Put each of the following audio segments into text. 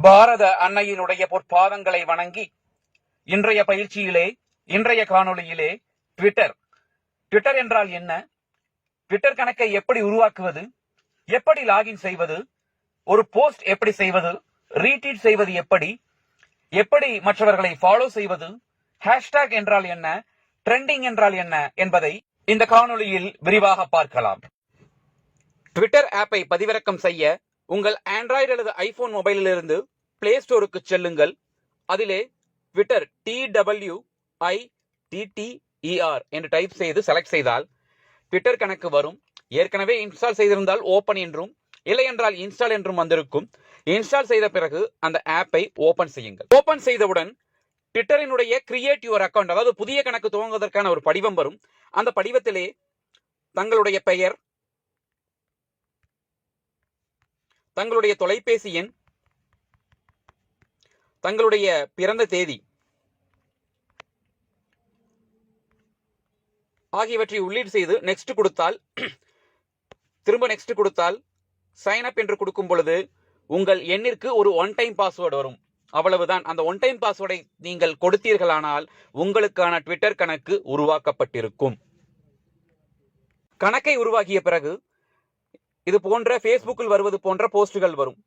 பாரத அன்னையினுடைய பொற்பாதங்களை வணங்கி இன்றைய பயிற்சியிலே இன்றைய காணொளியிலே ட்விட்டர் ட்விட்டர் என்றால் என்ன? ட்விட்டர் கணக்கை எப்படி உருவாக்குவது? எப்படி லாகின் செய்வது? ஒரு போஸ்ட் எப்படி செய்வது? ரீட்வீட் செய்வது எப்படி? எப்படி மற்றவர்களை ஃபாலோ செய்வது? ஹேஷ்டேக் என்றால் என்ன? ட்ரெண்டிங் என்றால் என்ன? என்பதை இந்த காணொளியில் விரிவாக பார்க்கலாம். ட்விட்டர் ஆப்பை பதிவிறக்கம் செய்ய உங்கள் ஆண்ட்ராய்டு அல்லது ஐபோன் மொபைலிலிருந்து பிளே ஸ்டோருக்கு செல்லுங்கள். அதிலே Twitter T W I T T E R என்று டைப் செய்து செலக்ட் செய்தால் ட்விட்டர் கணக்கு வரும். ஏற்கனவே இன்ஸ்டால் செய்திருந்தால் ஓப்பன் என்றும் இல்லை என்றால் இன்ஸ்டால் என்றும் வந்திருக்கும். இன்ஸ்டால் செய்த பிறகு அந்த ஆப்பை ஓப்பன் செய்யுங்கள். ஓப்பன் செய்தவுடன் ட்விட்டரினுடைய கிரியேட் யுவர் அக்கவுண்ட் அதாவது புதிய கணக்கு துவங்குவதற்கான ஒரு படிவம் வரும். அந்த படிவத்திலே தங்களுடைய பெயர் தங்களுடைய தொலைபேசி எண் தங்களுடைய பிறந்த தேதி ஆகியவற்றை உள்ளீடு செய்து நெக்ஸ்ட் கொடுத்தால் திரும்ப நெக்ஸ்ட் கொடுத்தால் சைன் அப் என்று கொடுக்கும் பொழுது உங்கள் எண்ணிற்கு ஒரு ஒன் டைம் பாஸ்வேர்டு வரும். அவ்வளவுதான். அந்த ஒன் டைம் பாஸ்வேர்டை நீங்கள் கொடுத்தீர்களானால் உங்களுக்கான ட்விட்டர் கணக்கு உருவாக்கப்பட்டிருக்கும். கணக்கை உருவாக்கிய பிறகு இது போன்ற ஃபேஸ்புக்கில் வருவது போன்ற போஸ்டுகள் வரும்.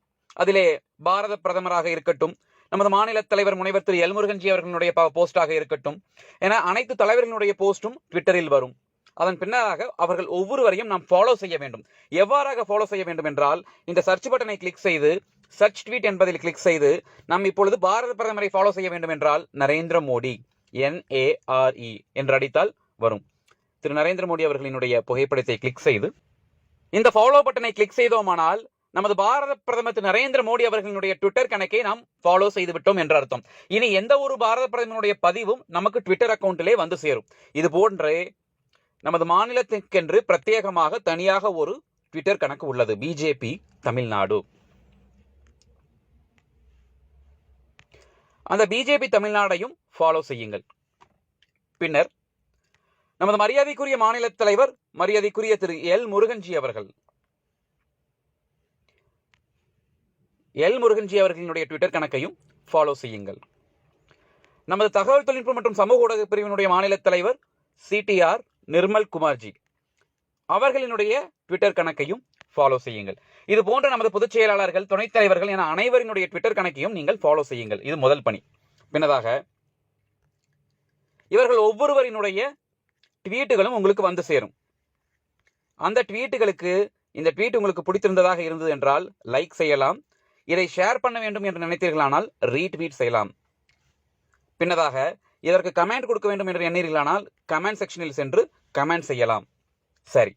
அதிலே பாரத பிரதமராக இருக்கட்டும் நமது மாநில தலைவர் முனைவர் திரு எல்முருகன்ஜி அவர்களுடைய போஸ்டாக இருக்கட்டும் என அனைத்து தலைவர்களுடைய போஸ்டும் ட்விட்டரில் வரும். அதன் பின்னராக அவர்கள் ஒவ்வொருவரையும் நாம் ஃபாலோ செய்ய வேண்டும். எவ்வாறாக ஃபாலோ செய்ய வேண்டும் என்றால் இந்த சர்ச் பட்டனை கிளிக் செய்து சர்ச் ட்வீட் என்பதில் கிளிக் செய்து நாம் இப்பொழுது பாரத பிரதமரை ஃபாலோ செய்ய வேண்டும் என்றால் நரேந்திர மோடி என்ஏஆர்இ என்று அடித்தால் வரும். திரு நரேந்திர மோடி அவர்களினுடைய புகைப்படத்தை கிளிக் செய்து இந்த ஃபாலோ பட்டனை கிளிக் செய்தோமானால் நமது பாரத பிரதமர் திரு நரேந்திர மோடி அவர்களுடைய ட்விட்டர் கணக்கை நாம் ஃபாலோ செய்து விட்டோம் என்ற அர்த்தம். இனி எந்த ஒரு பாரத பிரதமருடைய பதிவும் நமக்கு ட்விட்டர் அக்கௌண்ட்டிலே வந்து சேரும். இது போன்றே நமது மாநிலத்திற்கென்று பிரத்யேகமாக தனியாக ஒரு ட்விட்டர் கணக்கு உள்ளது. பிஜேபி தமிழ்நாடு. அந்த பிஜேபி தமிழ்நாடையும் ஃபாலோ செய்யுங்கள். பின்னர் நமது மரியாதைக்குரிய மாநில தலைவர் மரியாதைக்குரிய திரு. எல். முருகன்ஜி அவர்கள். எல். முருகன்ஜி அவர்களினுடைய ட்விட்டர் கணக்கையும் ஃபாலோ செய்யுங்கள். நமது தகவல் தொழில்நுட்பம் மற்றும் சமூக ஊடக பிரிவினுடைய மாநில தலைவர் சிடிஆர் நிர்மல் குமார்ஜி. அவர்களினுடைய ட்விட்டர் கணக்கையும் ஃபாலோ செய்யுங்கள். இது போன்ற நமது பொதுச் செயலாளர்கள் துணைத் தலைவர்கள் என அனைவரினுடைய ட்விட்டர் கணக்கையும் நீங்கள் ஃபாலோ செய்யுங்கள். இது முதல் பணி. பின்னதாக இவர்கள் ஒவ்வொருவரினுடைய ட்வீட்டுகளும் உங்களுக்கு வந்து சேரும். அந்த ட்வீட்டுகளுக்கு இந்த ட்வீட் உங்களுக்கு பிடித்திருந்ததாக இருந்தது என்றால் லைக் செய்யலாம். இதை ஷேர் பண்ண வேண்டும் என்று நினைத்தீர்களானால் ரீட்வீட் செய்யலாம். பின்னதாக இதற்கு கமெண்ட் கொடுக்க வேண்டும் என்று எண்ணீர்களானால் கமெண்ட் செக்ஷனில் சென்று கமெண்ட் செய்யலாம். சரி.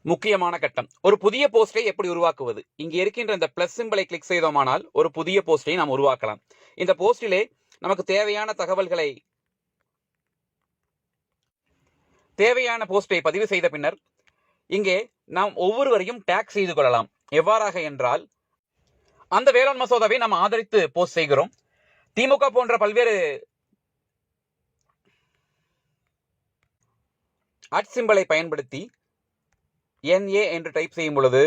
முக்கியமான கட்டம். ஒரு புதிய போஸ்டை எப்படி உருவாக்குவது? இங்கே இருக்கின்ற இந்த பிளஸ் சிம்பிளை கிளிக் செய்தோமானால் ஒரு புதிய போஸ்டை நாம் உருவாக்கலாம். இந்த போஸ்டிலே நமக்கு தேவையான தகவல்களை தேவையான போஸ்டை பதிவு செய்த பின்னர் இங்கே நாம் ஒவ்வொருவரையும் டேக் செய்து கொள்ளலாம். எவ்வாறாக என்றால் அந்த வேளாண் மசோதாவை நாம் ஆதரித்து போஸ்ட் செய்கிறோம். திமுக போன்ற பல்வேறு அட் சிம்பலை பயன்படுத்தி என்ஏ என்று டைப் செய்யும் பொழுது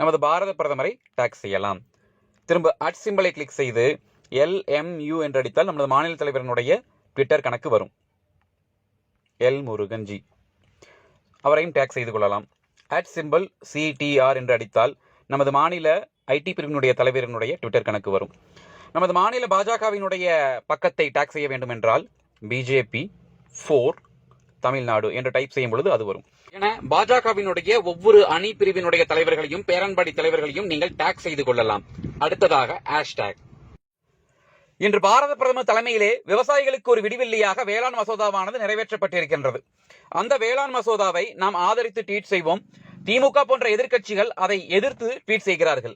நமது பாரத பிரதமரை டேக் செய்யலாம். திரும்ப அட் சிம்பலை கிளிக் செய்து எல்எம்யூ என்று அடித்தால் நமது மாநில தலைவரினுடைய ட்விட்டர் கணக்கு வரும். எல் முருகன்ஜி அவரையும் டேக் செய்து கொள்ளலாம். அட் சிம்பிள் சிடிஆர் என்று அடித்தால் நமது மாநில ஐடி பிரிவினுடைய தலைவரினுடைய ட்விட்டர் கணக்கு வரும். நமது மாநில பாஜகவினுடைய பக்கத்தை டேக் செய்ய வேண்டும் என்றால் பிஜேபி ஃபோர் தமிழ்நாடு என்று டைப் செய்யும் பொழுது அது வரும். என பாஜகவினுடைய ஒவ்வொரு அணி பிரிவினுடைய தலைவர்களையும் பேரன்படி தலைவர்களையும் நீங்கள் டேக் செய்து கொள்ளலாம். அடுத்ததாக ஹேஷ்டேக் இன்று பாரத பிரதமர் தலைமையிலே விவசாயிகளுக்கு ஒரு விடிவெள்ளியாக வேளாண் மசோதாவானது நிறைவேற்றப்பட்டிருக்கின்றது. அந்த வேளாண் மசோதாவை நாம் ஆதரித்து ட்வீட் செய்வோம். திமுக போன்ற எதிர்க்கட்சிகள் அதை எதிர்த்து ட்வீட் செய்கிறார்கள்.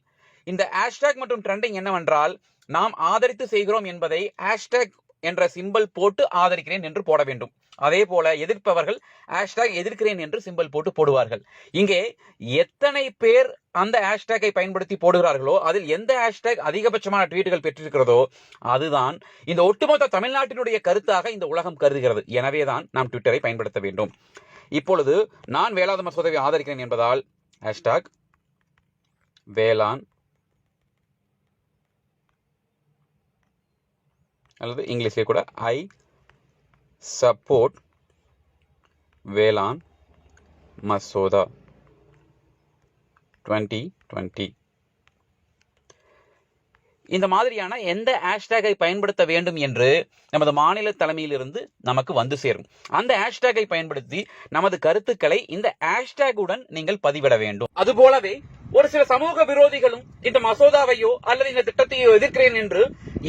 இந்த ஹேஷ்டேக் மற்றும் ட்ரெண்டிங் என்னவென்றால் நாம் ஆதரித்து செய்கிறோம் என்பதை ஹேஷ்டேக் என்ற சிம்பல் போட்டு ஆதரிக்கிறேன் என்று போட வேண்டும். அதே போல எதிர்ப்பவர்கள் ஹேஷ்டாக் எதிர்க்கிறேன் என்று சிம்பல் போட்டு போடுவார்கள். இங்கே எத்தனை பேர் அந்த ஹேஷ்டேக்கை பயன்படுத்தி போடுகிறார்களோ அதில் எந்த ஹேஷ்டேக் அதிகபட்சமான ட்வீட்டுகள் பெற்றிருக்கிறதோ அதுதான் இந்த ஒட்டுமொத்த தமிழ்நாட்டினுடைய கருத்தாக இந்த உலகம் கருதுகிறது. எனவே தான் நாம் ட்விட்டரை பயன்படுத்த வேண்டும். இப்பொழுது நான் வேளாண் மசோதாவை ஆதரிக்கிறேன் என்பதால் ஹேஷ்டாக் வேளாண் அல்லது இங்கிலீஷ்லேயே கூட ஐ சப்போர்ட் வேளாண் மசோதா டுவெண்ட்டி டுவெண்ட்டி இந்த மாதிரியான எந்த ஹேஷ்டேகை பயன்படுத்த வேண்டும் என்று நமது மாநில தலைமையிலிருந்து நமக்கு வந்து சேரும். அந்த ஹேஷ்டேகை பயன்படுத்தி நமது கருத்துக்களை இந்த ஹேஷ்டேகுடன் நீங்கள் பதிவிட வேண்டும். அதுபோலவே ஒரு சில சமூக விரோதிகளும் இந்த மசோதாவையோ அல்லது இந்த திட்டத்தையோ எதிர்க்கிறேன் என்று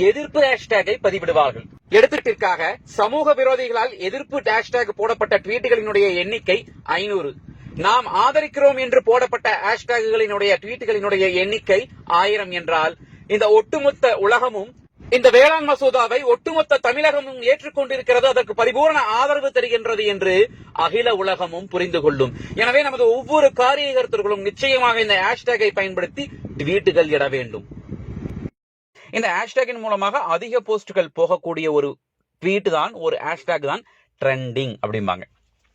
எதிர்ப்பு ஹேஷ்டேகை பதிவிடுவார்கள். எடுத்துட்டிற்காக சமூக விரோதிகளால் எதிர்ப்பு ஹேஷ்டேக் போடப்பட்ட ட்வீட்டுகளினுடைய எண்ணிக்கை ஐநூறு. நாம் ஆதரிக்கிறோம் என்று போடப்பட்ட ஹேஷ்டேகுகளினுடைய ட்வீட்டுகளினுடைய எண்ணிக்கை ஆயிரம் என்றால் இந்த ஒட்டுமொத்த உலகமும் இந்த வேளாண் மசோதாவை ஒட்டுமொத்த தமிழகமும் ஏற்றுக்கொண்டிருக்கிறது அதற்கு பரிபூர்ண ஆதரவு தருகின்றது என்று அகில உலகமும் புரிந்து கொள்ளும். எனவே நமது ஒவ்வொரு காரியகர்த்தர்களும் நிச்சயமாக இந்த ஹேஷ்டேகை பயன்படுத்தி ட்வீட்டுகள் இட வேண்டும். இந்த ஹேஷ்டேகின் மூலமாக அதிக போஸ்ட்கள் போகக்கூடிய ஒரு ட்வீட் தான் ஒரு ஹேஷ்டேக் தான் ட்ரெண்டிங் அப்படிம்பாங்க.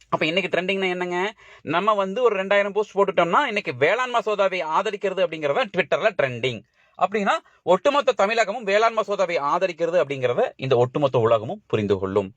அப்ப இன்னைக்கு ட்ரெண்டிங்னா என்னங்க? நம்ம வந்து ஒரு ரெண்டாயிரம் போஸ்ட் போட்டுட்டோம்னா இன்னைக்கு வேளாண் மசோதாவை ஆதரிக்கிறது அப்படிங்கறத ட்விட்டர்ல ட்ரெண்டிங் அப்படின்னா ஒட்டுமொத்த தமிழகமும் வேளாண் மசோதாவை ஆதரிக்கிறது அப்படிங்கறத இந்த ஒட்டுமொத்த உலகமும் புரிந்து கொள்ளும்.